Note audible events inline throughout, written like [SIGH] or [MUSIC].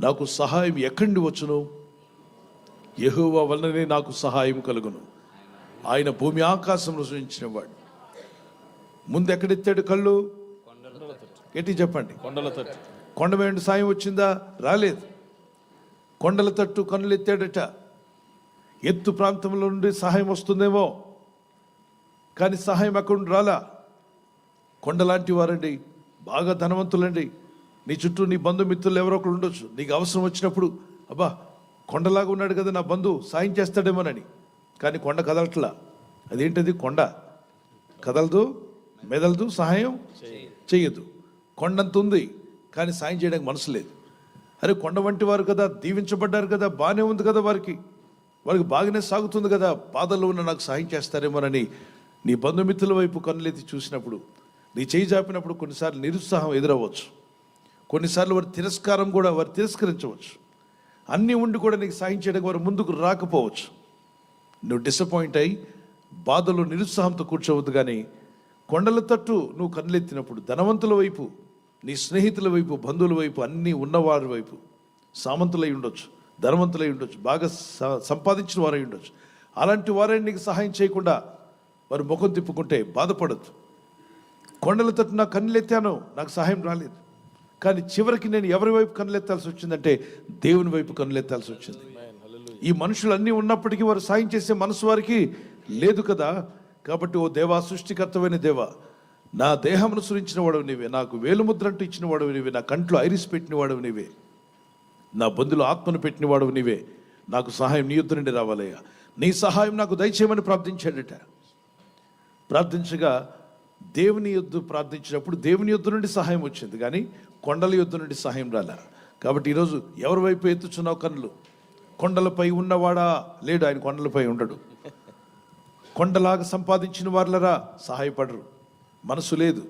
నాకు సహాయం ఎక్కడి వచ్చును? యెహోవా వలననే నాకు సహాయం కలుగును. ఆయన భూమి ఆకాశంలో సృజించినవాడు. ముందు ఎక్కడెత్తాడు కళ్ళు? గట్టి చెప్పండి? కొండల తట్టు. కొండ మీద సాయం వచ్చిందా? రాలేదు. కొండల తట్టు కన్నులు ఎత్తాడట. ఎత్తు ప్రాంతంలో నుండి సహాయం వస్తుందేమో? కానీ సహాయం అక్కడ రాలా? కొండలాంటి వారండి బాగా ధనవంతులండి. నీ చుట్టూ నీ బంధుమిత్రులు ఎవరో ఒకరు ఉండొచ్చు. నీకు అవసరం వచ్చినప్పుడు అబ్బా కొండలాగా ఉన్నాడు కదా నా బంధువు సాయం చేస్తాడేమోనని. కానీ కొండ కదలట్లా. అదేంటది? కొండ. కదలదు మెదలదు సహాయం చేయదు కొండంత ఉంది కానీ సాయం చేయడానికి మనసు లేదు. అరే కొండ వంటి వారు కదా దీవించబడ్డారు కదా బాగానే ఉంది కదా వారికి. వారికి బాగానే సాగుతుంది కదా బాధల్లో ఉన్న నాకు సాయం చేస్తారేమోనని నీ బంధుమిత్రుల వైపు కన్నులెత్తి చూసినప్పుడు నీ చేయి జాపినప్పుడు కొన్నిసార్లు నిరుత్సాహం ఎదురవ్వచ్చు. కొన్నిసార్లు వారి తిరస్కారం కూడా వారు తిరస్కరించవచ్చు. అన్నీ ఉండి కూడా నీకు సాయం చేయడానికి వారు ముందుకు రాకపోవచ్చు. నువ్వు డిసప్పాయింట్ అయి బాధలో నిరుత్సాహంతో కూర్చోవద్దు కానీ కొండల తట్టు నువ్వు కన్నులెత్తినప్పుడు ధనవంతుల వైపు నీ స్నేహితుల వైపు బంధువుల వైపు అన్నీ ఉన్నవారి వైపు సామంతులై ఉండొచ్చు ధనవంతులై ఉండొచ్చు బాగా సంపాదించిన వారై ఉండొచ్చు. అలాంటి వారైనా నీకు సహాయం చేయకుండా వారు ముఖం తిప్పుకుంటే బాధపడద్దు. కొండల తట్టు నా కన్నులెత్తాను నాకు సహాయం రాలేదు. కానీ చివరికి నేను ఎవరి వైపు కన్నులెత్తాల్సి వచ్చిందంటే దేవుని వైపు కన్నులెత్తాల్సి వచ్చింది. ఈ మనుషులు అన్నీ ఉన్నప్పటికీ వారు సాయం చేసే మనసు వారికి లేదు కదా? కాబట్టి ఓ దేవా సృష్టికర్తమైన దేవా నా దేహమును సురించిన వాడవు నీవే నాకు వేలుముద్ర అంటూ ఇచ్చిన వాడవు నీవే నా కంట్లో ఐరిస్ పెట్టిన వాడవు నీవే నా బంధులో ఆత్మను పెట్టిన వాడవు నీవే నాకు సహాయం నీ యుద్ధ నుండి రావాలయ్యా. నీ సహాయం నాకు దయచేయమని ప్రార్థించాడట. ప్రార్థించగా దేవుని యుద్ధ ప్రార్థించినప్పుడు దేవుని యుద్ధ నుండి సహాయం వచ్చింది కానీ కొండల యుద్ధ నుండి సహాయం రాలే. కాబట్టి ఈరోజు ఎవరి వైపు ఎత్తుచున్నావు కన్నులు? కొండలపై ఉన్నవాడా? లేడు ఆయన కొండలపై ఉండడు. కొండలాగా సంపాదించిన వాళ్ళరా సహాయపడరు. మనసు లేదు.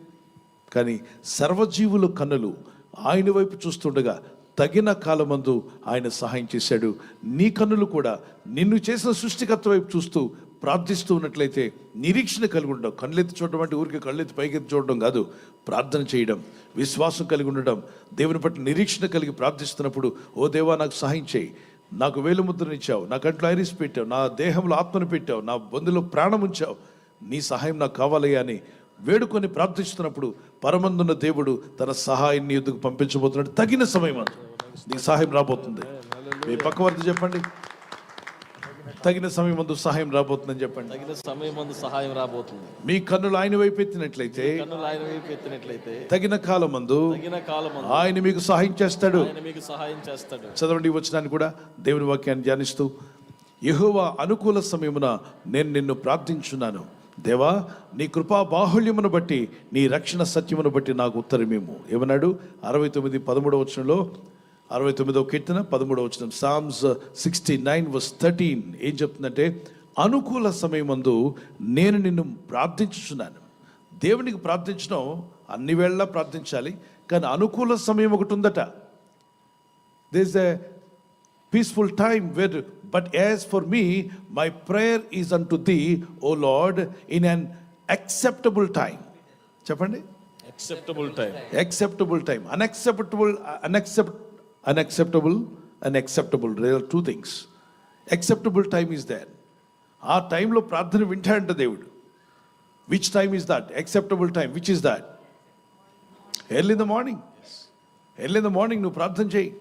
కానీ సర్వజీవుల కన్నులు ఆయన వైపు చూస్తుండగా తగిన కాలమందు ఆయన సహాయం చేశాడు. నీ కన్నులు కూడా నిన్ను చేసిన సృష్టికర్త వైపు చూస్తూ ప్రార్థిస్తూ ఉన్నట్లయితే నిరీక్షణ కలిగి ఉండడం కళ్ళెత్తి చూడడం అంటే ఊరికి కళ్ళెత్తి పైకెత్తి చూడడం కాదు. ప్రార్థన చేయడం విశ్వాసం కలిగి ఉండడం దేవుని పట్ల నిరీక్షణ కలిగి ప్రార్థిస్తున్నప్పుడు ఓ దేవా నాకు సహాయం చేయి. నాకు వేలు ముద్రనిచ్చావు నా కంట్లో ఐరిస్ పెట్టావు నా దేహంలో ఆత్మను పెట్టావు నా బంధులో ప్రాణం ఉంచావు. నీ సహాయం నాకు కావాలయ్యా అని వేడుకొని ప్రార్థిస్తున్నప్పుడు పరమందున్న దేవుడు తన సహాయాన్ని ఎందుకు పంపించబోతున్నాడు. తగిన సమయం అది. నీకు సహాయం రాబోతుంది. మీ పక్క వరకు చెప్పండి. తగిన సమయం ముందు సహాయం రాబోతుందని చెప్పండి. తగిన సమయం మందు సహాయం రాబోతుంది. మీ కన్నులు ఆయన వైపు ఎత్తినట్లయితే కన్నులు ఆయన వైపు ఎత్తినట్లయితే తగిన కాలం మందు తగిన కాలం ఆయన మీకు సహాయం చేస్తాడు. ఆయన మీకు సహాయం చేస్తాడు. చదవండి వచ్చినాన్ని కూడా. దేవుని వాక్యాన్ని ధ్యానిస్తూ యెహోవా అనుకూల సమయమున నేను నిన్ను ప్రార్థించున్నాను. దేవా నీ కృపా బాహుళ్యమును బట్టి నీ రక్షణ సత్యమును బట్టి నాకు ఉత్తరమేము. ఏమన్నాడు? అరవై తొమ్మిది పదమూడవ వచనంలో అరవై తొమ్మిదవ కీర్తన పదమూడవ వచనం. Psalms sixty nine verse thirteen ఏం చెప్తుందంటే అనుకూల సమయమందు నేను నిన్ను ప్రార్థించుచున్నాను. దేవునికి ప్రార్థించడం అన్ని వేళలా ప్రార్థించాలి కానీ అనుకూల సమయం ఒకటి ఉందట. There's a peaceful time where but as for me my prayer is unto thee o lord in an acceptable time. చెప్పండి. Acceptable time acceptable time. Unacceptable unaccept unacceptable and acceptable there are two things. Acceptable time is there. ఆ టైంలో ప్రార్థన వింటాడంట దేవుడు. Which time is that acceptable time which is that early in the morning early in the morning నువ్వు ప్రార్థన చేయి.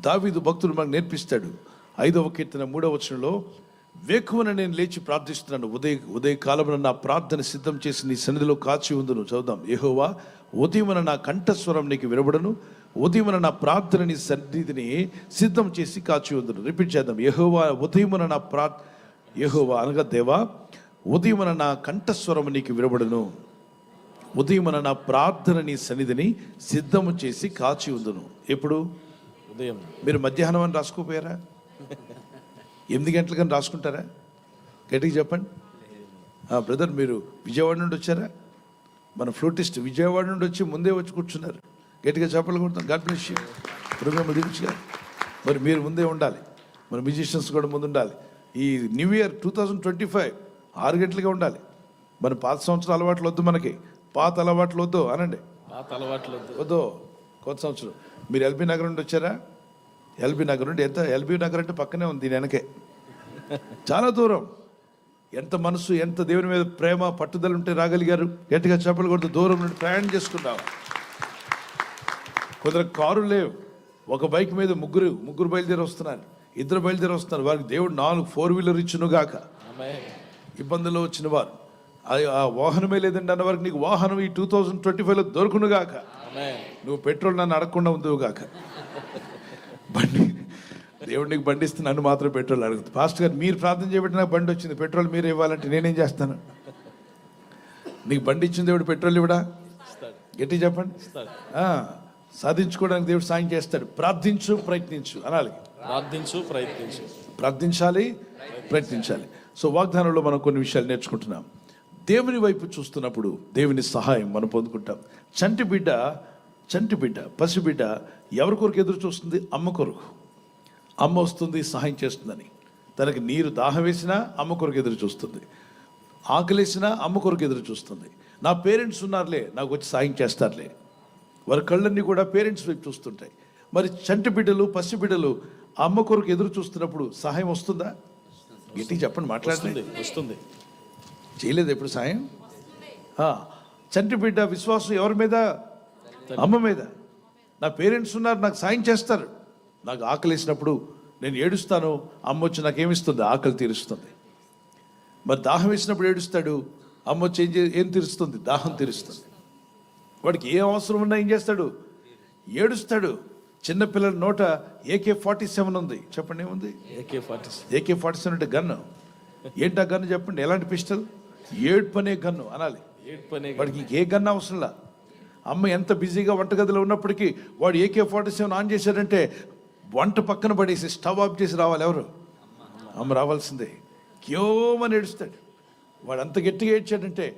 దావీదు భక్తుడు మనకు నేర్పిస్తాడు. ఐదవ కీర్తన మూడవ వచనంలో వేకువన నేను లేచి ప్రార్థిస్తున్నాను. ఉదయ ఉదయ కాలమున నా ప్రార్థన సిద్ధం చేసి నీ సన్నిధిలో కాచి ఉందును. చదుదాం యెహోవా ఉదయమున నా కంఠస్వరం నీకు వినబడను. ఉదయమున నా ప్రార్థన నీ సన్నిధిని సిద్ధం చేసి కాచి ఉందును రిపీట్ చేద్దాం. యెహోవా ఉదయమున నా ప్రా యెహోవా అనగా దేవా ఉదయమున నా కంఠస్వరం నీకు వినబడను. ఉదయమున నా ప్రార్థన నీ సన్నిధిని సిద్ధము చేసి కాచి ఉందును ఎప్పుడు? ఉదయం. మీరు మధ్యాహ్నం అని రాసుకోపోయారా? ఎనిమిది గంటలకని రాసుకుంటారా? గట్టిగా చెప్పండి. బ్రదర్ మీరు విజయవాడ నుండి వచ్చారా? మన ఫ్లూటిస్ట్ విజయవాడ నుండి వచ్చి ముందే వచ్చి కూర్చున్నారు. గట్టిగా చెప్పలు కొడతాం. గాడ్ బ్లెస్ యూ ప్రోగ్రామ్ గారు మరి మీరు ముందే ఉండాలి. మన మ్యూజిషియన్స్ కూడా ముందు ఉండాలి. ఈ new year two thousand twenty five ఆరు గంటలుగా ఉండాలి. మన పాత సంవత్సరం అలవాట్లు వద్దు మనకి. పాత అలవాట్లు వద్దు. అనండి. పాత అలవాట్లు వద్దు. వద్దు. కొత్త సంవత్సరం. మీరు ఎల్బీ నగర్ నుండి వచ్చారా? ఎల్బీ నగర్ నుండి ఎంత? ఎల్బీ నగర్ అంటే పక్కనే ఉంది దీని వెనకే. చాలా దూరం. ఎంత మనసు ఎంత దేవుని మీద ప్రేమ పట్టుదల ఉంటే రాగలిగారు? గట్టిగా చెప్పలు కొడుతూ దూరం నుండి ప్రయాణం చేసుకున్నావు కొందరు కారు లేవు. ఒక బైక్ మీద ముగ్గురు ముగ్గురు బయలుదేరి వస్తున్నారు. ఇద్దరు బయలుదేరి వస్తున్నారు. వారికి దేవుడు నాలుగు ఫోర్ వీలర్ ఇచ్చును గాక ఆమె ఇబ్బందుల్లో వచ్చిన వారు. ఆ- ఆ వాహనమే లేదండి అన్న వారికి నీకు వాహనం ఈ టూ థౌజండ్ ట్వంటీ ఫైవ్లో దొరుకును గాక ఆమె నువ్వు పెట్రోల్ నన్ను అడగకుండా ఉందివు గాక బండి దేవుడు నీకు బండి ఇస్తే నన్ను మాత్రం పెట్రోల్ అడుగుతుంది ఫాస్ట్ గారు మీరు ప్రార్థన చేయబట్టి నాకు బండి వచ్చింది. పెట్రోల్ మీరు ఇవ్వాలంటే నేనేం చేస్తాను? నీకు బండి ఇచ్చింది దేవుడు పెట్రోల్ ఇవ్వడా? గట్టి చెప్పండి. సాధించుకోవడానికి దేవుడు సాయం చేస్తాడు. ప్రార్థించు ప్రయత్నించు అనాలి. ప్రార్థించు ప్రయత్నించు. ప్రార్థించాలి ప్రయత్నించాలి. సో వాగ్దానంలో మనం కొన్ని విషయాలు నేర్చుకుంటున్నాం. దేవుని వైపు చూస్తున్నప్పుడు దేవుని సహాయం మనం పొందుకుంటాం. చంటి బిడ్డ చంటి బిడ్డ పసి బిడ్డ ఎవరి కొరకు ఎదురు చూస్తుంది? అమ్మ కొరకు. అమ్మ వస్తుంది సహాయం చేస్తుందని. తనకి నీరు దాహం వేసినా అమ్మ కొరకు ఎదురు చూస్తుంది. ఆకలేసినా అమ్మ కొరకు ఎదురు చూస్తుంది. నా పేరెంట్స్ ఉన్నారులే నాకు వచ్చి సాయం చేస్తారులే. వారి కళ్ళన్నీ కూడా పేరెంట్స్ వైపు చూస్తుంటాయి. మరి చంటి బిడ్డలు పసి బిడ్డలు అమ్మ కొరకు ఎదురు చూస్తున్నప్పుడు సహాయం వస్తుందా? గట్టిగా చెప్పండి మాట్లాడండి. వస్తుంది చేయలేదు ఎప్పుడు సాయం? చంటి బిడ్డ విశ్వాసం ఎవరి మీద? అమ్మ మీద. నా పేరెంట్స్ ఉన్నారు నాకు సాయం చేస్తారు. నాకు ఆకలి వేసినప్పుడు నేను ఏడుస్తాను అమ్మ వచ్చి నాకు ఏమిస్తుంది ఆకలి తీరుస్తుంది. మరి దాహం వేసినప్పుడు ఏడుస్తాడు అమ్మ వచ్చి ఏం ఏం తీరుస్తుంది? దాహం తీరుస్తుంది. వాడికి ఏ అవసరం ఉన్నా ఏం చేస్తాడు? ఏడుస్తాడు. చిన్నపిల్లల నోట ఏకే ఫార్టీ సెవెన్ ఉంది. చెప్పండి ఏముంది? AK forty AK forty seven అంటే గన్ను. ఏంటి ఆ గన్ను చెప్పండి? ఎలాంటి పిస్టల్? ఏడుపు అనే గన్ను అనాలి. వాడికి ఇంకే గన్ను అవసరంలా? అమ్మ ఎంత బిజీగా వంటగదిలో ఉన్నప్పటికీ వాడు ఏకే ఫార్టీ సెవెన్ ఆన్ చేశాడంటే వంట పక్కన పడేసి స్టవ్ ఆఫ్ చేసి రావాలి ఎవరు? అమ్మ రావాల్సిందే. క్యోమని ఏడుస్తాడు. వాడు అంత గట్టిగా ఏడ్చాడంటే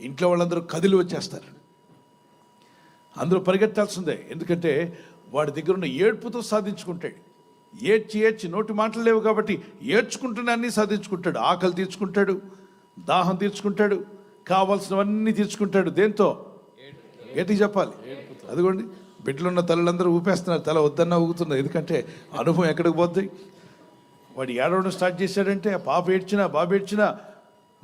ఇంట్లో వాళ్ళందరూ కదిలి వచ్చేస్తారు. అందరూ పరిగెత్తాల్సిందే. ఎందుకంటే వాడి దగ్గర ఉన్న ఏడ్పుతో సాధించుకుంటాడు. ఏడ్చి ఏడ్చి నోటి మాటలు లేవు కాబట్టి ఏడ్చుకుంటున్నాన్ని అన్నీ సాధించుకుంటాడు. ఆకలి తీర్చుకుంటాడు దాహం తీర్చుకుంటాడు కావాల్సినవన్నీ తీర్చుకుంటాడు. దేంతో? ఏంటి చెప్పాలి? అదిగోండి బిడ్డలున్న తల్లులందరూ ఊపేస్తున్నారు. తల వద్దన్నా ఊగుతున్నారు. ఎందుకంటే అనుభవం ఎక్కడికి పోద్ది? వాడు ఏడవడం స్టార్ట్ చేశాడంటే పాప ఏడ్చినా బాబు ఏడ్చినా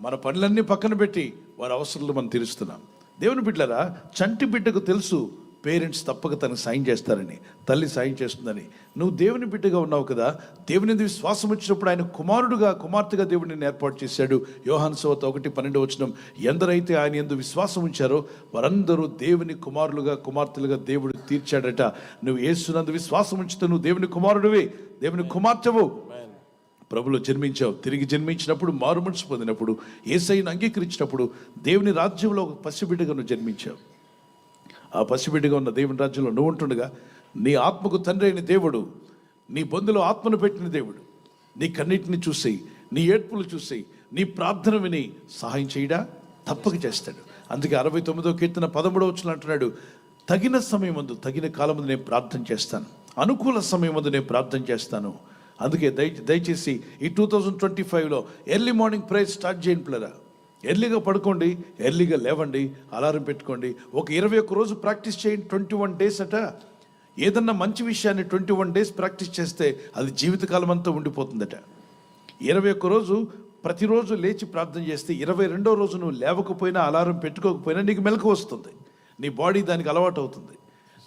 మన పనులన్నీ పక్కన పెట్టి వారి అవసరాలు మనం తీరుస్తున్నాం. దేవుని బిడ్డరా చంటి బిడ్డకు తెలుసు పేరెంట్స్ తప్పక తనకు సాయం చేస్తారని తల్లి సాయం చేస్తుందని. నువ్వు దేవుని బిడ్డగా ఉన్నావు కదా దేవుని విశ్వాసం వచ్చినప్పుడు ఆయన కుమారుడుగా కుమార్తెగా దేవుడిని ఏర్పాటు చేశాడు? యోహాన్ సోత ఒకటి పన్నెండు వచ్చిన ఎందరైతే ఆయన ఎందు విశ్వాసం ఉంచారో వారందరూ దేవుని కుమారులుగా కుమార్తెలుగా దేవుడు తీర్చాడట. నువ్వు ఏసునందు విశ్వాసం ఉంచితే నువ్వు దేవుని కుమారుడివి దేవుని కుమార్తెవు. ప్రభులో జన్మించావు. తిరిగి జన్మించినప్పుడు మారు మనసు పొందినప్పుడు ఏసైను అంగీకరించినప్పుడు దేవుని రాజ్యంలో ఒక పసిబిడ్డగా నువ్వు జన్మించావు. ఆ పసిబిడ్డగా ఉన్న దేవుని రాజ్యంలో నువ్వు ఉంటుండగా నీ ఆత్మకు తండ్రి అయిన దేవుడు నీ బొందులో ఆత్మను పెట్టిన దేవుడు నీ కన్నిటిని చూసి నీ ఏడ్పులు చూసి నీ ప్రార్థన విని సహాయం చేయడా? తప్పక చేస్తాడు. అందుకే అరవై తొమ్మిదో కీర్తన పదమూడవ వచ్చిన అంటున్నాడు తగిన సమయం ముందు తగిన కాలం ముందు నేను ప్రార్థన చేస్తాను. అనుకూల సమయం ముందు నేను ప్రార్థన చేస్తాను. అందుకే దయ దయచేసి ఈ టూ థౌజండ్ ట్వంటీ ఫైవ్లో ఎర్లీ మార్నింగ్ ప్రేయర్ స్టార్ట్ చేయండి పిల్లరా. ఎర్లీగా పడుకోండి ఎర్లీగా లేవండి అలారం పెట్టుకోండి. ఒక ఇరవై ఒక్క రోజు ప్రాక్టీస్ చేయండి ట్వంటీ వన్ డేస్ అట. ఏదన్నా మంచి విషయాన్ని ట్వంటీ వన్ డేస్ ప్రాక్టీస్ చేస్తే అది జీవితకాలం అంతా ఉండిపోతుందట. ఇరవై ఒక్క రోజు ప్రతిరోజు లేచి ప్రార్థన చేస్తే ఇరవై రెండో రోజు నువ్వు లేవకపోయినా అలారం పెట్టుకోకపోయినా నీకు మెలకు వస్తుంది. నీ బాడీ దానికి అలవాటు అవుతుంది.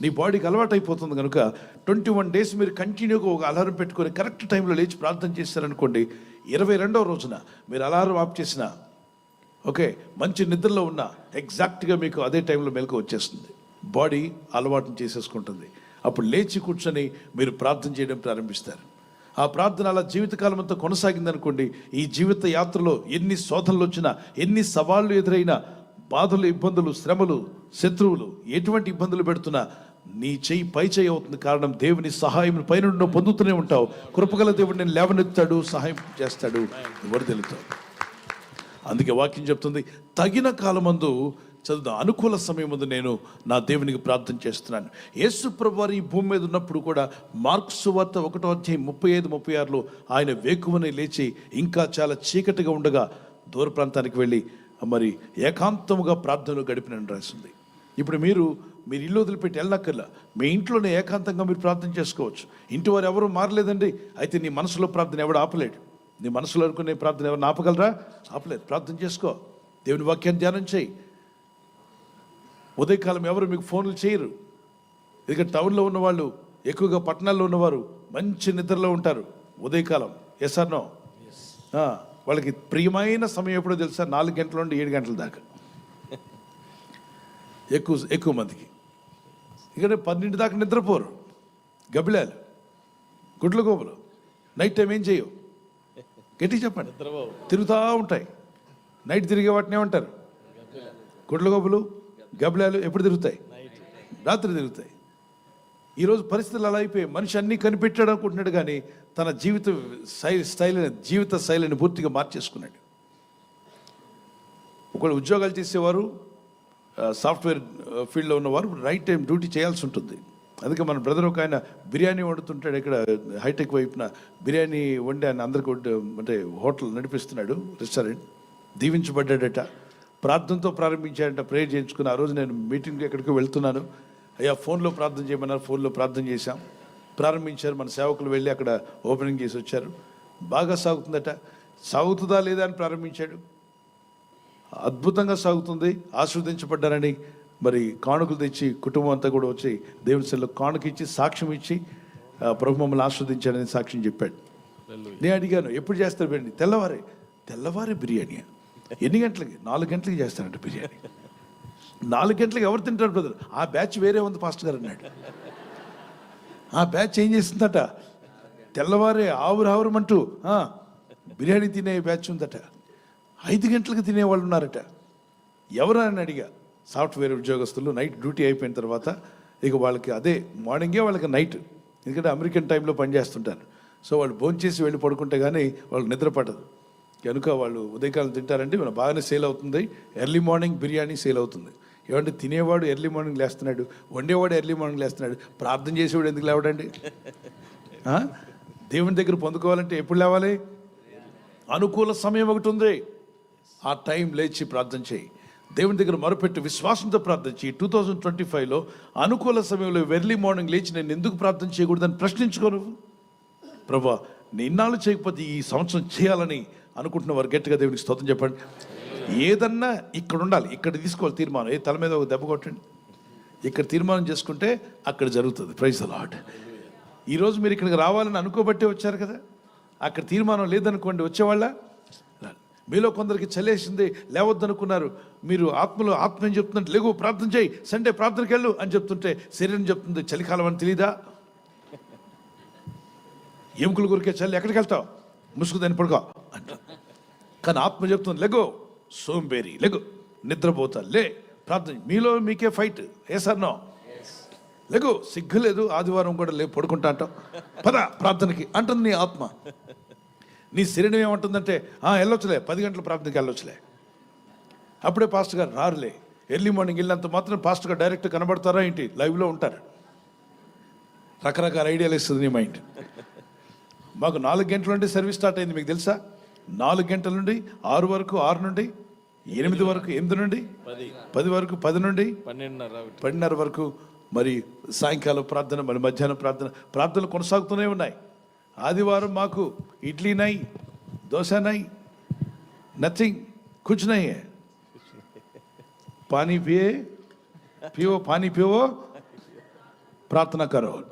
నీ బాడీకి అలవాటు అయిపోతుంది కనుక ట్వంటీ వన్ డేస్ మీరు కంటిన్యూగా ఒక అలారం పెట్టుకొని కరెక్ట్ టైంలో లేచి ప్రార్థన చేశారనుకోండి ఇరవై రెండవ రోజున మీరు అలారం ఆఫ్ చేసిన ఓకే మంచి నిద్రలో ఉన్న ఎగ్జాక్ట్గా మీకు అదే టైంలో మెలకు వచ్చేస్తుంది. బాడీ అలవాటును చేసేసుకుంటుంది. అప్పుడు లేచి కూర్చొని మీరు ప్రార్థన చేయడం ప్రారంభిస్తారు. ఆ ప్రార్థన అలా జీవితకాలం అంతా కొనసాగిందనుకోండి ఈ జీవిత యాత్రలో ఎన్ని శోధనలు వచ్చినా ఎన్ని సవాళ్ళు ఎదురైనా బాధలు ఇబ్బందులు శ్రమలు శత్రువులు ఎటువంటి ఇబ్బందులు పెడుతున్నా నీ చెయ్యి పై చేయి అవుతుంది కారణం దేవుని సహాయం పైన నువ్వు పొందుతూనే ఉంటావు. కృపగల దేవుడు నేను లేవనెత్తాడు సహాయం చేస్తాడు ఎవరు తెలుగుతావు అందుకే వాక్యం చెప్తుంది తగిన కాలమందు చదువుదాం. అనుకూల సమయం ముందు నేను నా దేవునికి ప్రార్థన చేస్తున్నాను. యేసు ప్రభువారు ఈ భూమి మీద ఉన్నప్పుడు కూడా మార్క్స్ వార్త ఒకటో అధ్యాయం ముప్పై ఐదు ముప్పై ఆరులో ఆయన వేకువని లేచి ఇంకా చాలా చీకటిగా ఉండగా దూర ప్రాంతానికి వెళ్ళి మరి ఏకాంతముగా ప్రార్థనలు గడిపినని రాసింది. ఇప్పుడు మీరు మీరు ఇల్లు వదిలిపెట్టి వెళ్ళక్కర్లా మీ ఇంట్లోనే ఏకాంతంగా మీరు ప్రార్థన చేసుకోవచ్చు. ఇంటి వారు ఎవరు మారలేదండి. అయితే నీ మనసులో ప్రార్థన ఎవడు ఆపలేడు. నీ మనసులో అనుకునే ప్రార్థన ఎవరు ఆపగలరా? ఆపలేదు. ప్రార్థన చేసుకో. దేవుని వాక్యాన్ని ధ్యానం చేయి. ఉదయకాలం ఎవరు మీకు ఫోన్లు చేయరు. ఎందుకంటే టౌన్లో ఉన్నవాళ్ళు ఎక్కువగా పట్టణాల్లో ఉన్నవారు మంచి నిద్రలో ఉంటారు. ఉదయకాలం. ఎస్ నో వాళ్ళకి ప్రియమైన సమయం ఎప్పుడో తెలుసా? నాలుగు గంటల నుండి ఏడు గంటల దాకా. [LAUGHS] ఎక్కువ ఎక్కువ మందికి. ఇక్కడ పన్నెండు దాకా నిద్రపోరు. గబిలాలు గుడ్ల గోపులు. నైట్ టైం ఏం చేయవు. గట్టి చెప్పండి. తిరుగుతూ ఉంటాయి. నైట్ తిరిగే వాటిని ఏమంటారు? గుడ్ల గోపులు గబిలాలు ఎప్పుడు తిరుగుతాయి? రాత్రి తిరుగుతాయి. ఈరోజు పరిస్థితులు అలా అయిపోయి మనిషి అన్నీ కనిపెట్టాడు అనుకుంటున్నాడు కానీ తన జీవిత శైలి స్టైల్ జీవిత శైలిని పూర్తిగా మార్చేసుకున్నాడు. ఒకళ్ళు ఉద్యోగాలు చేసేవారు సాఫ్ట్వేర్ ఫీల్డ్లో ఉన్నవారు రైట్ టైం డ్యూటీ చేయాల్సి ఉంటుంది. అందుకే మన బ్రదర్ ఒక ఆయన బిర్యానీ వండుతుంటాడు ఇక్కడ హైటెక్ వైపున. బిర్యానీ వండి ఆయన అందరికి అంటే హోటల్ నడిపిస్తున్నాడు రెస్టారెంట్ దీవించబడ్డాడట. ప్రార్థనతో ప్రారంభించాడట ప్రేయర్ చేయించుకుని. ఆ రోజు నేను మీటింగ్ ఎక్కడికి వెళ్తున్నాను. అయ్యా ఫోన్లో ప్రార్థన చేయమన్నారు ఫోన్లో ప్రార్థన చేశాం. ప్రారంభించారు మన సేవకులు వెళ్ళి అక్కడ ఓపెనింగ్ చేసి వచ్చారు. బాగా సాగుతుందట. సాగుతుందా లేదా అని ప్రారంభించాడు. అద్భుతంగా సాగుతుంది ఆస్వాదించబడ్డారని మరి కానుకలు తెచ్చి కుటుంబం అంతా కూడా వచ్చి దేవుని సెల్లో కానుక ఇచ్చి సాక్ష్యం ఇచ్చి ప్రభు మమ్మల్ని ఆస్వాదించాడని సాక్ష్యం చెప్పాడు. నేను అడిగాను ఎప్పుడు చేస్తారు బిర్యానీ? తెల్లవారే. తెల్లవారే బిర్యానీ ఎన్ని గంటలకి? నాలుగు గంటలకి చేస్తారంట బిర్యానీ. నాలుగు గంటలకి ఎవరు తింటారు బ్రదర్? ఆ బ్యాచ్ వేరే ఉంది పాస్టర్ గారు అన్నాడు. ఆ బ్యాచ్ ఏం చేస్తుందట తెల్లవారే ఆవురు ఆవురమంటూ బిర్యానీ తినే బ్యాచ్ ఉందట. ఐదు గంటలకు తినేవాళ్ళు ఉన్నారట. ఎవరని అని అడిగా. సాఫ్ట్వేర్ ఉద్యోగస్తులు నైట్ డ్యూటీ అయిపోయిన తర్వాత ఇక వాళ్ళకి అదే మార్నింగే వాళ్ళకి నైట్ ఎందుకంటే అమెరికన్ టైంలో పనిచేస్తుంటారు సో వాళ్ళు భోంచేసి వెళ్ళి పడుకుంటే కానీ వాళ్ళకి నిద్ర పడదు కనుక వాళ్ళు ఉదయకాలం తింటారంటే మన బాగానే సేల్ అవుతుంది. ఎర్లీ మార్నింగ్ బిర్యానీ సేల్ అవుతుంది. ఏమంటే తినేవాడు ఎర్లీ మార్నింగ్ లేస్తున్నాడు వండేవాడు ఎర్లీ మార్నింగ్ లేస్తున్నాడు ప్రార్థన చేసేవాడు ఎందుకు లేవడండి? దేవుని దగ్గర పొందుకోవాలంటే ఎప్పుడు లేవాలి? అనుకూల సమయం ఒకటి ఉంది. ఆ టైం లేచి ప్రార్థన చేయి. దేవుని దగ్గర మొరపెట్టి విశ్వాసంతో ప్రార్థన చేయి. టూ థౌజండ్ ట్వంటీ ఫైవ్లో అనుకూల సమయంలో ఎర్లీ మార్నింగ్ లేచి నేను ఎందుకు ప్రార్థన చేయకూడదని ప్రశ్నించుకోను నువ్వు. ప్రభా నిన్నాళ్ళు చేయకపోతే ఈ సంవత్సరం చేయాలని అనుకుంటున్న వారు గట్టిగా దేవునికి స్తోత్రం చెప్పండి. ఏదన్నా ఇక్కడ ఉండాలి. ఇక్కడ తీసుకోవాలి తీర్మానం. ఏ తల మీద ఒక దెబ్బ కొట్టండి. ఇక్కడ తీర్మానం చేసుకుంటే అక్కడ జరుగుతుంది. ప్రైజ్ అలాట్ ఈరోజు మీరు ఇక్కడికి రావాలని అనుకోబట్టే వచ్చారు కదా? అక్కడ తీర్మానం లేదనుకోండి వచ్చేవాళ్ళ? మీలో కొందరికి చలేసింది లేవద్దనుకున్నారు. మీరు ఆత్మలో ఆత్మ ఏం చెప్తుందంటే లేవు ప్రార్థన చేయి. సండే ప్రార్థనకి వెళ్ళు అని చెప్తుంటే శరీరం చెప్తుంది చలికాలం అని తెలీదా? ఎముకలు గురికే చల్లి ఎక్కడికి వెళ్తావు? ముసుగుదని పడుకో అంట. కానీ ఆత్మ చెప్తుంది లెగో సోంబేరి లెగో నిద్రపోతా లే ప్రార్థన మీలో మీకే ఫైట్ ఏ సార్ నో? సిగ్గు లేదు ఆదివారం కూడా లే పడుకుంటా అంటాం పద ప్రార్థనకి అంటుంది నీ ఆత్మ. నీ శరీరం ఏమంటుందంటే "ఆ, వెళ్ళొచ్చులే పది గంటల ప్రార్థనకి వెళ్ళొచ్చులే. అప్పుడే పాస్టర్ గారు రారులే ఎర్లీ మార్నింగ్ వెళ్ళినంత మాత్రం పాస్టర్ గారు డైరెక్ట్ కనబడతారా ఏంటి? లైవ్లో ఉంటారు. రకరకాల ఐడియాలు ఇస్తుంది నీ మైండ్. మాకు నాలుగు గంటల నుండి సర్వీస్ స్టార్ట్ అయింది మీకు తెలుసా? నాలుగు గంటల నుండి ఆరు వరకు ఆరు నుండి ఎనిమిది వరకు ఎనిమిది నుండి పది. పది వరకు పది నుండి పన్నెండున్నర పదిన్నర వరకు మరి సాయంకాలం ప్రార్థన మరి మధ్యాహ్నం ప్రార్థన ప్రార్థనలు కొనసాగుతూనే ఉన్నాయి. ఆదివారం మాకు ఇడ్లీ నై దోశ నై నథింగ్ కుచ్ నై హై. పానీ పియే పివో పానీ పివో ప్రార్థన కరో.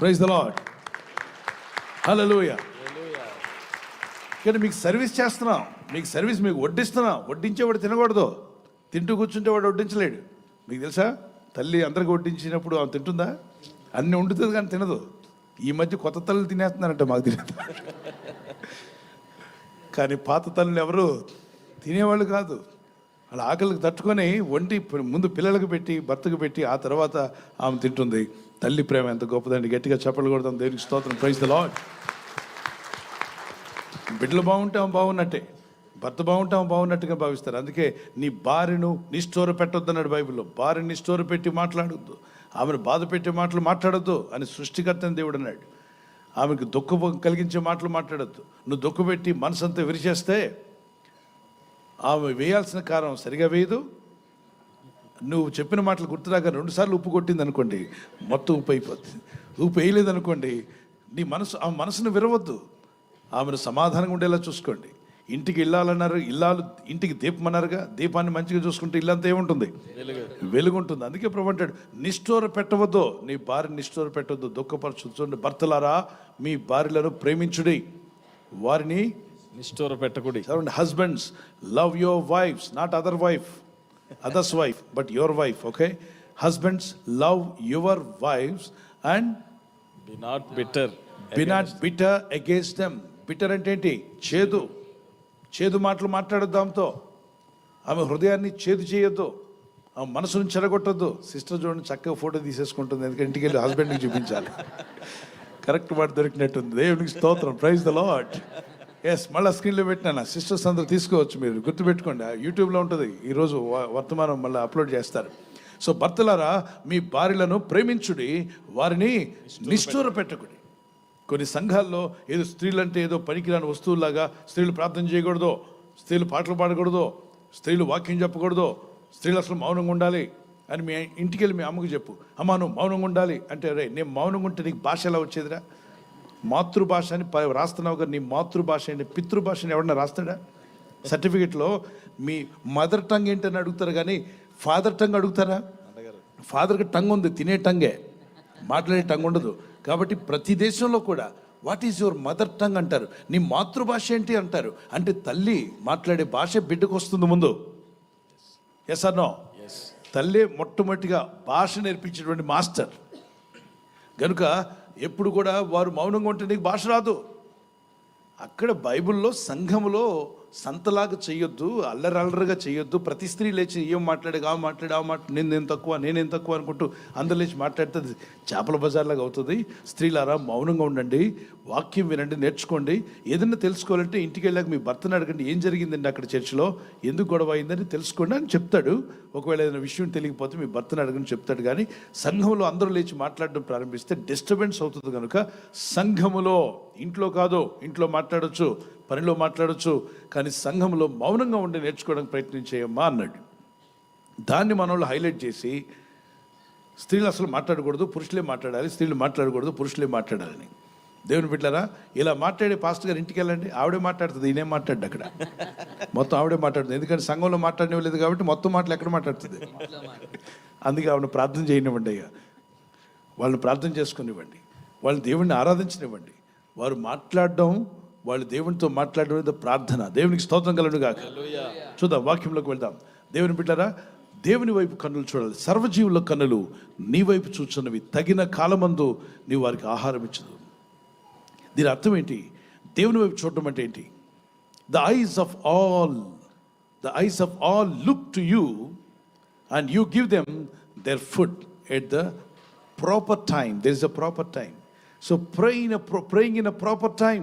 ప్రైజ్ ద లాడ్ హల్లెలూయా కానీ మీకు సర్వీస్ చేస్తున్నాం. మీకు సర్వీస్ మీకు వడ్డిస్తున్నాం. వడ్డించేవాడు తినకూడదు. తింటూ కూర్చుంటే వాడు వడ్డించలేడు. మీకు తెలుసా? తల్లి అందరికి వడ్డించినప్పుడు ఆమె తింటుందా? అన్ని వండుతుంది కానీ తినదు. ఈ మధ్య కొత్త తల్లి తినేస్తున్నారంట మాకు తెలియదు. కానీ పాత తల్లులు ఎవరు? తినేవాళ్ళు కాదు. వాళ్ళ ఆకలికి తట్టుకొని వండి ముందు పిల్లలకు పెట్టి భర్తకు పెట్టి ఆ తర్వాత ఆమె తింటుంది. తల్లి ప్రేమ ఎంత గొప్పదండి. గట్టిగా చెప్పలు కొడతాం. దేవునికి స్తోత్రం. ప్రైజ్ ద లాడ్ బిడ్డలు బాగుంటే ఆమె బాగున్నట్టే. భర్త బాగుంటే ఆమె బాగున్నట్టుగా భావిస్తారు. అందుకే నీ భార్యను నిష్ఠోర పెట్టొద్దన్నాడు బైబిల్లో. భార్యని నిష్ఠోర పెట్టి మాట్లాడొద్దు. ఆమెను బాధ పెట్టే మాటలు మాట్లాడొద్దు అని సృష్టికర్తని దేవుడు అన్నాడు ఆమెకు దుఃఖ కలిగించే మాటలు మాట్లాడొద్దు. నువ్వు దుఃఖపెట్టి మనసంతా విరిచేస్తే ఆమె వేయాల్సిన కారం సరిగా వేయదు. నువ్వు చెప్పిన మాటలు గుర్తురాక రెండుసార్లు ఉప్పు కొట్టింది అనుకోండి మొత్తం ఉప్పు అయిపోతుంది ఉప్పు వేయలేదు అనుకోండి నీ మనసు ఆ మనసును విరవద్దు. ఆమెను సమాధానంగా ఉండేలా చూసుకోండి. ఇంటికి ఇల్లాలన్నారు ఇల్లాలు ఇంటికి దీపమన్నారుగా దీపాన్ని మంచిగా చూసుకుంటే ఇల్లంతా ఏముంటుంది? వెలుగు వెలుగుంటుంది. అందుకే ప్రభు అంటాడు నిష్ఠూర పెట్టవద్దు నీ భార్య నిష్ఠూర పెట్టవద్దు దుఃఖపరచు చూడండి భర్తలారా మీ భార్యలను ప్రేమించుడి వారిని నిష్ఠూర పెట్టకుడి. చూడండి husbands love your wives not other wife others wife but your wife okay? Husbands love your wives and be not bitter be not bitter against them bitter అంటే ఏంటి? చేదు. చేదు మాటలు మాట్లాడొద్దు ఆమెతో ఆమె హృదయాన్ని చేదు చేయొద్దు. ఆమె మనసును చెరగొట్టద్దు. సిస్టర్ చూడండి చక్కగా ఫోటో తీసేసుకుంటుంది. ఎందుకంటే ఇంటికి వెళ్ళి హస్బెండ్కి చూపించాలి. కరెక్ట్ మాట దొరికినట్టుంది. దేవునికి స్తోత్రం. ప్రైజ్ ద లాట్ ఎస్ మళ్ళీ స్క్రీన్లో పెట్టినా సిస్టర్స్ అందరూ తీసుకోవచ్చు మీరు. గుర్తుపెట్టుకోండి. యూట్యూబ్లో ఉంటుంది. ఈరోజు వ- వర్తమానం మళ్ళీ అప్లోడ్ చేస్తారు. సో భర్తలారా మీ భార్యలను ప్రేమించుడి వారిని నిష్ఠూర పెట్టకుడి కొన్ని సంఘాల్లో ఏదో స్త్రీలంటే ఏదో పనికిరాని వస్తువులాగా స్త్రీలు ప్రార్థన చేయకూడదు స్త్రీలు పాటలు పాడకూడదు స్త్రీలు వాక్యం చెప్పకూడదు స్త్రీలు అసలు మౌనంగా ఉండాలి అని మీ ఇంటికి వెళ్ళి మీ అమ్మకు చెప్పు. అమ్మా నువ్వు మౌనంగా ఉండాలి. అంటే రే నేను మౌనంగా ఉంటే నీకు భాష ఎలా వచ్చేదిరా? మాతృభాష అని రాస్తున్నావు కదా నీ మాతృభాష అని ఎవడన్నా రాస్తాడా? సర్టిఫికెట్లో మీ మదర్ టంగ్ ఏంటని అడుగుతారు కానీ ఫాదర్ టంగ్ అడుగుతారా? ఫాదర్కి టంగ్ ఉంది తినే టంగే. మాట్లాడే టంగ్ ఉండదు. కాబట్టి ప్రతి దేశంలో కూడా what is your mother tongue అంటారు. నీ మాతృభాష ఏంటి? అంటారు. అంటే తల్లి మాట్లాడే భాష బిడ్డకు వస్తుంది ముందు. ఎస్ అన్నో తల్లే మొట్టమొదటిగా భాష నేర్పించేటువంటి మాస్టర్. కనుక ఎప్పుడు కూడా వారు మౌనంగా ఉంటే నీకు భాష రాదు. అక్కడ బైబిల్లో సంఘములో సంతలాగా చేయొద్దు అల్లరల్లరగా చేయొద్దు. ప్రతి స్త్రీ లేచి ఏం మాట్లాడే ఆ మాట్లాడే ఆ మాట నేను నేను తక్కువ నేనేం తక్కువ అనుకుంటూ అందరు లేచి మాట్లాడితే చేపల బజార్లాగా అవుతుంది. స్త్రీలారా మౌనంగా ఉండండి. వాక్యం వినండి నేర్చుకోండి. ఏదైనా తెలుసుకోవాలంటే ఇంటికి వెళ్ళాక మీ భర్తను అడగండి ఏం జరిగిందండి అక్కడ చర్చిలో? ఎందుకు గొడవ అయిందని తెలుసుకోండి అని చెప్తాడు. ఒకవేళ ఏదైనా విషయం తెలియకపోతే మీ భర్తను అడగని చెప్తాడు. కానీ సంఘంలో అందరూ లేచి మాట్లాడడం ప్రారంభిస్తే డిస్టర్బెన్స్ అవుతుంది కనుక సంఘములో ఇంట్లో కాదు ఇంట్లో మాట్లాడొచ్చు. పనిలో మాట్లాడచ్చు కానీ సంఘంలో మౌనంగా ఉండి నేర్చుకోవడానికి ప్రయత్నం చేయమ్మా అన్నాడు. దాన్ని మన వాళ్ళు హైలైట్ చేసి స్త్రీలు అసలు మాట్లాడకూడదు పురుషులే మాట్లాడాలి స్త్రీలు మాట్లాడకూడదు పురుషులే మాట్లాడాలని. దేవుని బిడ్డారా ఇలా మాట్లాడే పాస్టర్ గారు ఇంటికి వెళ్ళండి ఆవిడే మాట్లాడుతుంది ఈయనేం మాట్లాడు అక్కడ. మొత్తం ఆవిడే మాట్లాడుతుంది ఎందుకంటే సంఘంలో మాట్లాడనివ్వలేదు కాబట్టి మొత్తం మాటలు ఎక్కడ మాట్లాడుతుంది? అందుకే ఆవిడ ప్రార్థన చేయనివ్వండి అయ్యా. వాళ్ళని ప్రార్థన చేసుకునివ్వండి వాళ్ళు దేవుణ్ణి ఆరాధించనివ్వండి. వారు మాట్లాడడం వాళ్ళు దేవునితో మాట్లాడడం ప్రార్థన. దేవునికి స్తోత్రం కలను కాక చూద్దాం వాక్యంలోకి వెళ్దాం. దేవుని బిడ్డారా దేవుని వైపు కన్నులు చూడాలి. సర్వజీవుల కన్నులు నీ వైపు చూచున్నవి తగిన కాలమందు నీవు వారికి ఆహారం ఇచ్చదు దీని అర్థం ఏంటి? దేవుని వైపు చూడడం అంటే ఏంటి? The eyes of all the eyes of all look to you and you give them their food at the proper time there is a proper time so pray in praying in a proper time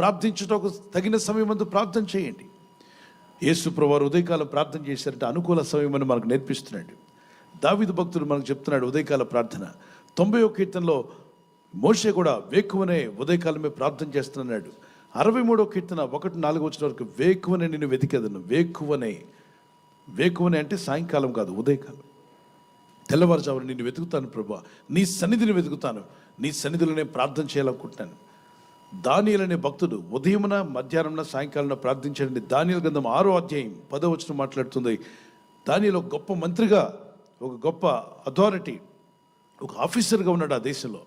ప్రార్థించుటకు తగిన సమయం అందు ప్రార్థన చేయండి. యేసు ప్రభువారు ఉదయకాలం ప్రార్థన చేశారంటే అనుకూల సమయం అని మనకు నేర్పిస్తున్నాడు. దావిదు భక్తుడు మనకు చెప్తున్నాడు ఉదయకాల ప్రార్థన. తొంభై ఒక కీర్తనలో మోషే కూడా వేకువనే ఉదయకాలమే ప్రార్థన చేస్తున్నాడు. అరవై మూడో కీర్తన ఒకటి నాలుగు వచ్చిన వరకు వేకువనే నేను వెతికేదను. వేకువనే వేకువనే అంటే సాయంకాలం కాదు ఉదయకాలం. తెల్లవారుజామున నిన్ను వెతుకుతాను ప్రభా నీ సన్నిధిని వెతుకుతాను. నీ సన్నిధిలో నేను ప్రార్థన చేయాలనుకుంటున్నాను. దానియల్ అనే భక్తుడు ఉదయమున మధ్యాహ్నం సాయంకాలం ప్రార్థించండి దానియల్ గ్రంథం ఆరో అధ్యాయం పదో మాట్లాడుతుంది. దానిలో ఒక గొప్ప మంత్రిగా ఒక గొప్ప అథారిటీ ఒక ఆఫీసర్గా ఉన్నాడు ఆ దేశంలో.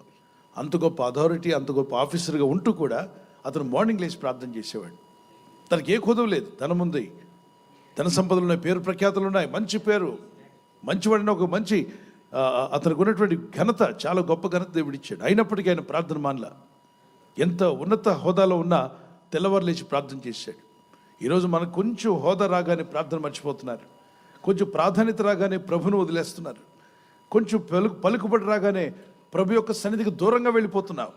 అంత గొప్ప అథారిటీ అంత గొప్ప ఆఫీసర్గా ఉంటూ కూడా అతను మార్నింగ్ లేచి ప్రార్థన చేసేవాడు. తనకి ఏ కుదవ లేదు. ధనం ఉంది. ధన సంపదలు ఉన్నాయి. పేరు ప్రఖ్యాతులు ఉన్నాయి. మంచి పేరు. మంచివాడిన ఒక మంచి అతనికి ఉన్నటువంటి ఘనత చాలా గొప్ప ఘనత దేవుడిచ్చాడు. అయినప్పటికీ ఆయన ప్రార్థన మానలా. ఎంత ఉన్నత హోదాలో ఉన్నా తెల్లవారు లేచి ప్రార్థన చేశాడు. ఈరోజు మనకు కొంచెం హోదా రాగానే ప్రార్థన మర్చిపోతున్నారు. కొంచెం ప్రాధాన్యత రాగానే ప్రభును వదిలేస్తున్నారు. కొంచెం పలుకు పలుకుబడి రాగానే ప్రభు యొక్క సన్నిధికి దూరంగా వెళ్ళిపోతున్నావు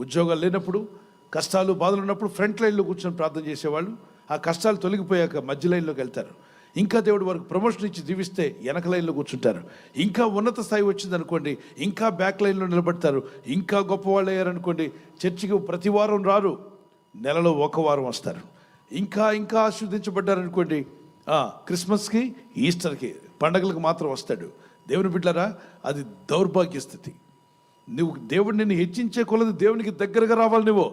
ఉద్యోగాలు లేనప్పుడు కష్టాలు బాధలు ఉన్నప్పుడు ఫ్రంట్ లైన్లో కూర్చొని ప్రార్థన చేసేవాళ్ళు. ఆ కష్టాలు తొలగిపోయాక మధ్య లైన్లోకి వెళ్తారు. ఇంకా దేవుడు వారికి ప్రమోషన్ ఇచ్చి దీవిస్తే వెనక లైన్లో కూర్చుంటారు. ఇంకా ఉన్నత స్థాయి వచ్చింది అనుకోండి ఇంకా బ్యాక్ లైన్లో నిలబడతారు ఇంకా గొప్పవాళ్ళు అయ్యారనుకోండి చర్చికి ప్రతి వారం రారు నెలలో ఒక వారం వస్తారు. ఇంకా ఇంకా ఆశీర్వదించబడ్డారనుకోండి క్రిస్మస్కి ఈస్టర్కి పండగలకు మాత్రం వస్తాడు. దేవుని బిడ్డారా అది దౌర్భాగ్య స్థితి నువ్వు దేవుడు నిన్ను హెచ్చించే కొలది దేవునికి దగ్గరగా రావాలి నువ్వు.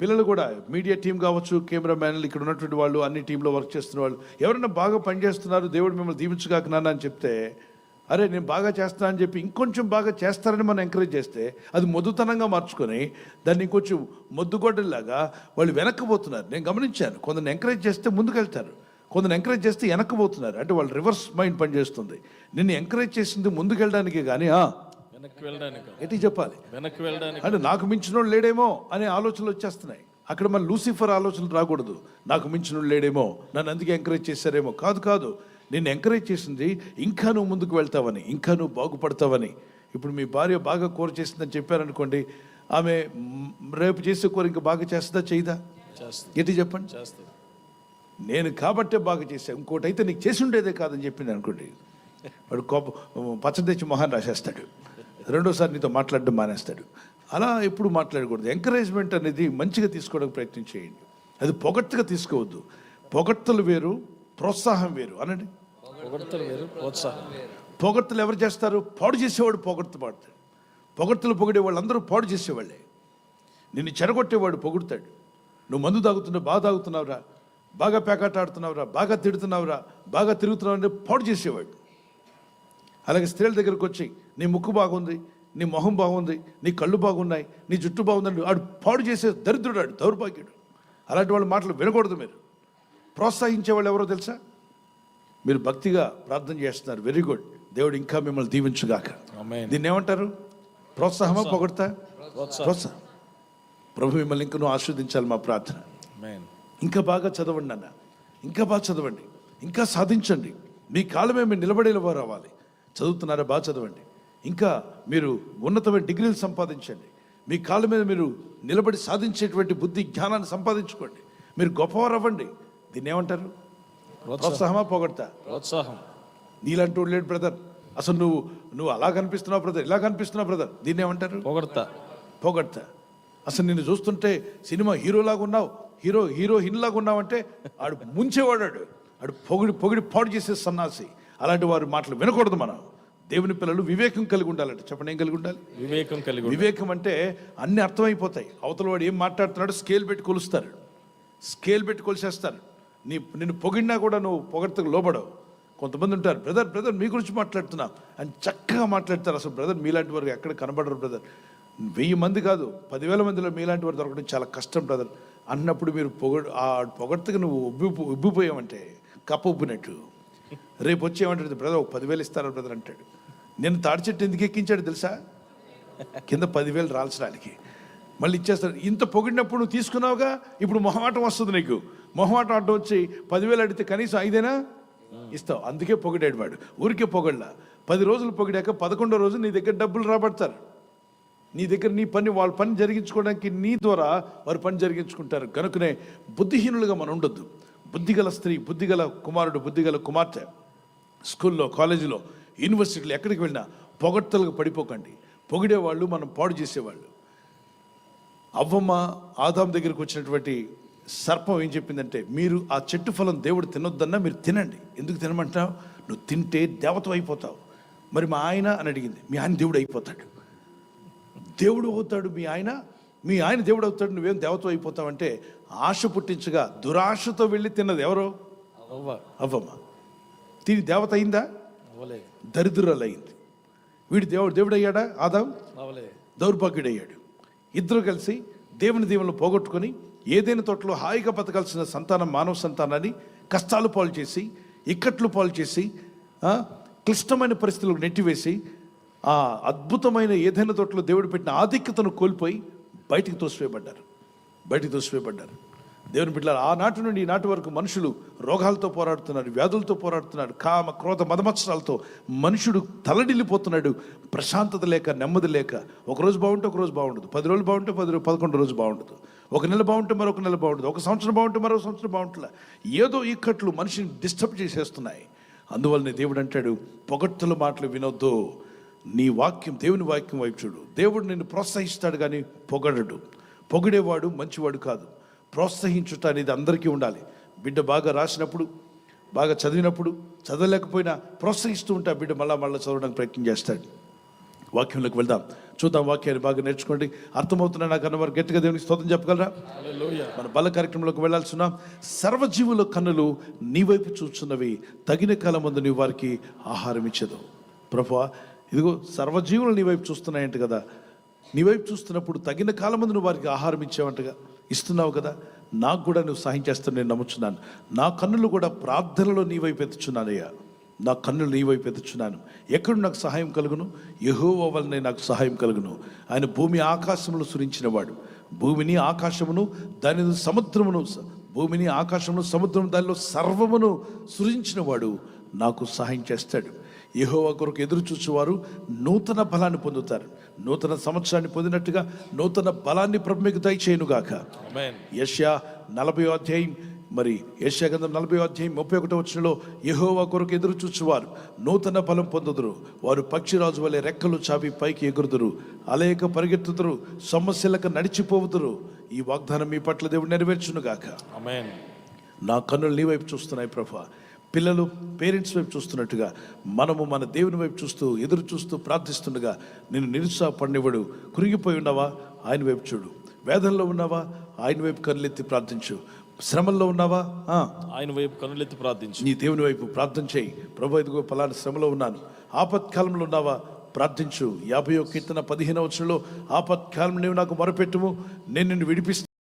పిల్లలు కూడా మీడియా టీం కావచ్చు కెమెరామ్యాన్లు ఇక్కడ ఉన్నటువంటి వాళ్ళు అన్ని టీంలో వర్క్ చేస్తున్న వాళ్ళు ఎవరైనా బాగా పనిచేస్తున్నారు దేవుడు మిమ్మల్ని దీవించుగాక నాన్న అని చెప్తే అరే నేను బాగా చేస్తాను అని చెప్పి ఇంకొంచెం బాగా చేస్తారని మనం ఎంకరేజ్ చేస్తే అది మొద్దుతనంగా మార్చుకొని దాన్ని ఇంకొంచెం మొద్దుగొడ్డలాగా వాళ్ళు వెనక్కిపోతున్నారు. నేను గమనించాను కొందరిని ఎంకరేజ్ చేస్తే ముందుకెళ్తారు కొందరిని ఎంకరేజ్ చేస్తే వెనక్కిపోతున్నారు. అంటే వాళ్ళు రివర్స్ మైండ్ పనిచేస్తుంది. నిన్ను ఎంకరేజ్ చేసింది ముందుకెళ్ళడానికి కానీ వెనక్కి వెళ్ళడానికి చెప్పాలి. వెనక్కి వెళ్ళడానికి అంటే నాకు మించినోడు లేడేమో అనే ఆలోచనలు వచ్చేస్తున్నాయి. అక్కడ మన లూసిఫర్ ఆలోచనలు రాకూడదు. నాకు మించినోడు లేడేమో నన్ను అందుకే ఎంకరేజ్ చేశారేమో. కాదు కాదు. నిన్ను ఎంకరేజ్ చేసింది ఇంకా నువ్వు ముందుకు వెళ్తావని ఇంకా నువ్వు బాగుపడతావని. ఇప్పుడు మీ భార్య బాగా కూర చేసిందని చెప్పారనుకోండి ఆమె రేపు చేసే కూర ఇంకా బాగా చేస్తుందా చేయదా? ఎట్టి చెప్పండి. చేస్తుంది. నేను కాబట్టే బాగా చేశాను ఇంకోటి అయితే నీకు చేసి ఉండేదే కాదని చెప్పింది అనుకోండి. వాడు కోప పచ్చడి తెచ్చి మొహాన్ని రాసేస్తాడు. రెండోసారి నీతో మాట్లాడడం మానేస్తాడు. అలా ఎప్పుడు మాట్లాడకూడదు. ఎంకరేజ్మెంట్ అనేది మంచిగా తీసుకోవడానికి ప్రయత్నం చేయండి. అది పొగట్టుగా తీసుకోవద్దు. పొగడ్తలు వేరు ప్రోత్సాహం వేరు. అనండి? పొగడ్తలు వేరు ప్రోత్సాహం పొగడ్తలు ఎవరు చేస్తారు? పాడు చేసేవాడు పొగడ్త పాడతాడు. పొగడ్తలు పొగిడే వాళ్ళందరూ పాడు చేసేవాళ్ళే. నిన్ను చెడగొట్టేవాడు పొగుడుతాడు. నువ్వు మందు తాగుతున్నావు బాగా తాగుతున్నావురా. బాగా పేకాట ఆడుతున్నావురా బాగా తిడుతున్నావురా బాగా తిరుగుతున్నావు అంటే పాడు చేసేవాడు. అలాగే స్త్రీల దగ్గరకు వచ్చి నీ ముక్కు బాగుంది నీ మొహం బాగుంది నీ కళ్ళు బాగున్నాయి నీ జుట్టు బాగుందని ఆడు పాడు చేసే దరిద్రుడు ఆడు దౌర్భాగ్యుడు. అలాంటి వాళ్ళ మాటలు వినకూడదు మీరు. ప్రోత్సహించే వాళ్ళు ఎవరో తెలుసా? మీరు భక్తిగా ప్రార్థన చేస్తున్నారు. వెరీ గుడ్ దేవుడు ఇంకా మిమ్మల్ని దీవించుగాక. దీన్ని ఏమంటారు? ప్రోత్సాహమా పొగడతా? ప్రోత్సాహం ప్రభు మిమ్మల్ని ఇంకా నువ్వు ఆస్వాదించాలి మా ప్రార్థన. ఇంకా బాగా చదవండి అన్న ఇంకా బాగా చదవండి. ఇంకా సాధించండి. మీ కాలమే మీరు నిలబడేలా వారు అవ్వాలి. చదువుతున్నారా? బాగా చదవండి. ఇంకా మీరు ఉన్నతమైన డిగ్రీలు సంపాదించండి. మీ కాళ్ళ మీద మీరు నిలబడి సాధించేటువంటి బుద్ధి జ్ఞానాన్ని సంపాదించుకోండి. మీరు గొప్పవారు అవ్వండి దీన్ని ఏమంటారు? ప్రోత్సాహం. ప్రోత్సాహమా పొగడతా? ప్రోత్సాహం. నీలాంటి లేడు బ్రదర్. అసలు నువ్వు నువ్వు అలా కనిపిస్తున్నావు బ్రదర్. ఇలా కనిపిస్తున్నావు బ్రదర్. దీన్ని ఏమంటారు? పొగడతా. పొగడతా. అసలు నిన్ను చూస్తుంటే సినిమా హీరోలాగా ఉన్నావు హీరో హీరో లాగా ఉన్నావు అంటే ఆడు ముంచేవాడాడు. ఆడు పొగిడి పొగిడి పాడు చేసే సన్నాసి. అలాంటి వారి మాటలు వినకూడదు మనం. దేవుని పిల్లలు వివేకం కలిగి ఉండాలంట. చెప్పండి ఏం కలిగి ఉండాలి? వివేకం కలిగి ఉండాలి. వివేకం అంటే అన్ని అర్థమైపోతాయి. అవతల వాడు ఏం మాట్లాడుతున్నాడో స్కేల్ పెట్టి కొలుస్తారు. స్కేల్ పెట్టి కొలిసేస్తారు. నీ నిన్ను పొగిడినా కూడా నువ్వు పొగడతకు లోబడవు. కొంతమంది ఉంటారు బ్రదర్ బ్రదర్ మీ గురించి మాట్లాడుతున్నా. అని చక్కగా మాట్లాడతారు. అసలు బ్రదర్ మీలాంటి వారు ఎక్కడ కనబడరు బ్రదర్. వెయ్యి మంది కాదు పదివేల మందిలో మీలాంటి వారు దొరకడం చాలా కష్టం బ్రదర్. అన్నప్పుడు మీరు పొగ ఆ పొగడ్తకు నువ్వు ఉబ్బి ఉబ్బిపోయావంటే కప్ప ఉబ్బినట్టు. రేపు వచ్చి ఏమంటాడు బ్రదర్ ఒక పదివేలు ఇస్తారా బ్రదర్? అంటాడు. నేను తాడి చెట్టు ఎందుకు ఎక్కించాడు తెలుసా? కింద పదివేలు రాల్చడానికి. మళ్ళీ ఇచ్చేస్తాడు. ఇంత పొగిడినప్పుడు నువ్వు తీసుకున్నావుగా? ఇప్పుడు మొహమాటం వస్తుంది నీకు. మొహమాటం అడ్డం వచ్చి పదివేలు అడిగితే కనీసం ఐదేనా? ఇస్తావు. అందుకే పొగిడాడు వాడు. ఊరికే పొగడ్లా. పది రోజులు పొగిడాక పదకొండో రోజు నీ దగ్గర డబ్బులు రాబడతారు. నీ దగ్గర నీ పని వాళ్ళ పని జరిగించుకోవడానికి నీ ద్వారా వారి పని జరిగించుకుంటారు. కనుకనే బుద్ధిహీనులుగా మనం ఉండొద్దు. బుద్ధిగల స్త్రీ బుద్ధిగల కుమారుడు బుద్ధిగల కుమార్తె. స్కూల్లో కాలేజీలో యూనివర్సిటీలో ఎక్కడికి వెళ్ళినా పొగడ్తలకు పడిపోకండి. పొగిడేవాళ్ళు మనం పాడు చేసేవాళ్ళు. అవ్వమ్మ ఆదాం దగ్గరికి వచ్చినటువంటి సర్పం ఏం చెప్పిందంటే మీరు ఆ చెట్టు ఫలం దేవుడు తినొద్దన్నా మీరు తినండి. ఎందుకు తినమంటావు? నువ్వు తింటే దేవత అయిపోతావు. మరి మా ఆయన అని అడిగింది. మీ ఆయన దేవుడు అయిపోతాడు. దేవుడు అవుతాడు మీ ఆయన? మీ ఆయన దేవుడు అవుతాడు నువ్వేం దేవత అయిపోతావంటే ఆశ పుట్టించగా దురాశతో వెళ్ళి తిన్నది ఎవరో? అవ్వ. అవ్వమ్మ. తిని దేవత అయిందా? అయింది వీడు దేవుడు దేవుడు అయ్యాడా ఆదాం దౌర్భాగ్యుడయ్యాడు. ఇద్దరు కలిసి దేవుని దీవెనలు పోగొట్టుకొని ఏదైనా తోటలో హాయిగా బతకాల్సిన సంతానం మానవ సంతానాన్ని కష్టాలు పాలు చేసి ఇక్కట్లు పాలు చేసి క్లిష్టమైన పరిస్థితులకు నెట్టివేసి ఆ అద్భుతమైన ఏదైనా తోటలో దేవుడు పెట్టిన ఆధిక్యతను కోల్పోయి బయటికి తోసివేయబడ్డారు. బయటికి తోసివేయబడ్డారు. దేవుని బిడ్డలు ఆనాటి నుండి ఈనాటి వరకు మనుషులు రోగాలతో పోరాడుతున్నారు వ్యాధులతో పోరాడుతున్నారు కామ క్రోధ మదమత్సరాలతో మనుషుడు తలడిల్లిపోతున్నాడు. ప్రశాంతత లేక నెమ్మది లేక. ఒకరోజు బాగుంటే ఒక రోజు బాగుండదు. పది రోజులు బాగుంటే పది రోజు పదకొండు రోజు బాగుండదు. ఒక నెల బాగుంటే మరొక నెల బాగుండదు. ఒక సంవత్సరం బాగుంటే మరొక సంవత్సరం బాగుంటుందా ఏదో ఇక్కట్లు మనిషిని డిస్టర్బ్ చేసేస్తున్నాయి. అందువల్లనే దేవుడు అంటాడు పొగట్టుల మాటలు వినొద్దు. నీ వాక్యం దేవుని వాక్యం వైపు చూడు. దేవుడు నిన్ను ప్రోత్సహిస్తాడు కానీ పొగడడు. పొగిడేవాడు మంచివాడు కాదు. ప్రోత్సహించుట అనేది అందరికీ ఉండాలి. బిడ్డ బాగా రాసినప్పుడు బాగా చదివినప్పుడు చదవలేకపోయినా ప్రోత్సహిస్తూ ఉంటే బిడ్డ మళ్ళా మళ్ళీ చదవడానికి ప్రయత్నం చేస్తాడు. వాక్యంలోకి వెళ్దాం. చూద్దాం వాక్యాన్ని బాగా నేర్చుకోండి. అర్థమవుతున్నా నాకు అన్నవారు గట్టిగా దేవునికి స్తోత్రం చెప్పగలరా? మన బల కార్యక్రమంలోకి వెళ్ళాల్సిన సర్వజీవుల కన్నులు నీ వైపు చూస్తున్నవి తగిన కాలం ముందు నీ వారికి ఆహారం ఇచ్చదు. ప్రభా ఇదిగో సర్వజీవులు నీ వైపు చూస్తున్నాయంట కదా. నీ వైపు చూస్తున్నప్పుడు తగిన కాలం ముందు నువ్వు వారికి ఆహారం ఇచ్చావంటగా. ఇస్తున్నావు కదా నాకు కూడా నువ్వు సహాయం చేస్తాను నేను నమ్ముచున్నాను. నా కన్నులు కూడా ప్రార్థనలో నీ వైపు ఎత్తుచున్నానయ్యా. నా కన్నులు నీ వైపు ఎత్తుచున్నాను. ఎక్కడ నాకు సహాయం కలుగును? యహోవ వలనే నాకు సహాయం కలుగును. ఆయన భూమి ఆకాశములు సురించినవాడు భూమిని ఆకాశమును దాని సముద్రమును భూమిని ఆకాశమును సముద్రం దానిలో సర్వమును సృజించినవాడు నాకు సహాయం చేస్తాడు. యెహోవా కొరకు ఎదురు చూసేవారు నూతన బలాన్ని పొందుతారు. నూతన సంవత్సరాన్ని పొందినట్టుగా నూతన బలాన్ని ప్రభు మీకు దయచేయునుగాక. ఆమేన్ యష్యా నలభై అధ్యాయం మరి యష్యా గ్రంథం నలభై అధ్యాయం ముప్పై ఒకటో వచ్చినలో యెహోవా కొరకు ఎదురు చూచువారు నూతన బలం పొందుదురు. వారు పక్షిరాజు వలె రెక్కలు చాపి పైకి ఎగురుదురు. అలేక పరిగెత్తుదురు. సమస్యలకు నడిచిపోవుదురు. ఈ వాగ్దానం మీ పట్ల దేవుడు నెరవేర్చునుగాక. ఆమేన్ నా కన్నులు నీ వైపు చూస్తున్నాయి ప్రభా. పిల్లలు పేరెంట్స్ వైపు చూస్తున్నట్టుగా మనము మన దేవుని వైపు చూస్తూ ఎదురు చూస్తూ ప్రార్థిస్తుండగా నేను నిరుత్సాహపడినవాడు కురిగిపోయి ఉన్నావా? ఆయన వైపు చూడు. వేదనలో ఉన్నావా? ఆయన వైపు కన్నులెత్తి ప్రార్థించు. శ్రమల్లో ఉన్నావా? ఆయన వైపు కనులెత్తి ప్రార్థించు. నీ దేవుని వైపు ప్రార్థన చేయి. ప్రభు ఇదిగో పలానా శ్రమలో ఉన్నాను. ఆపత్కాలంలో ఉన్నావా? ప్రార్థించు. యాభై కీర్తన పదిహేనవ వచ్చంలో ఆపత్కాలం నీవు నాకు మొరపెట్టుము. నేను నిన్ను విడిపిస్తాను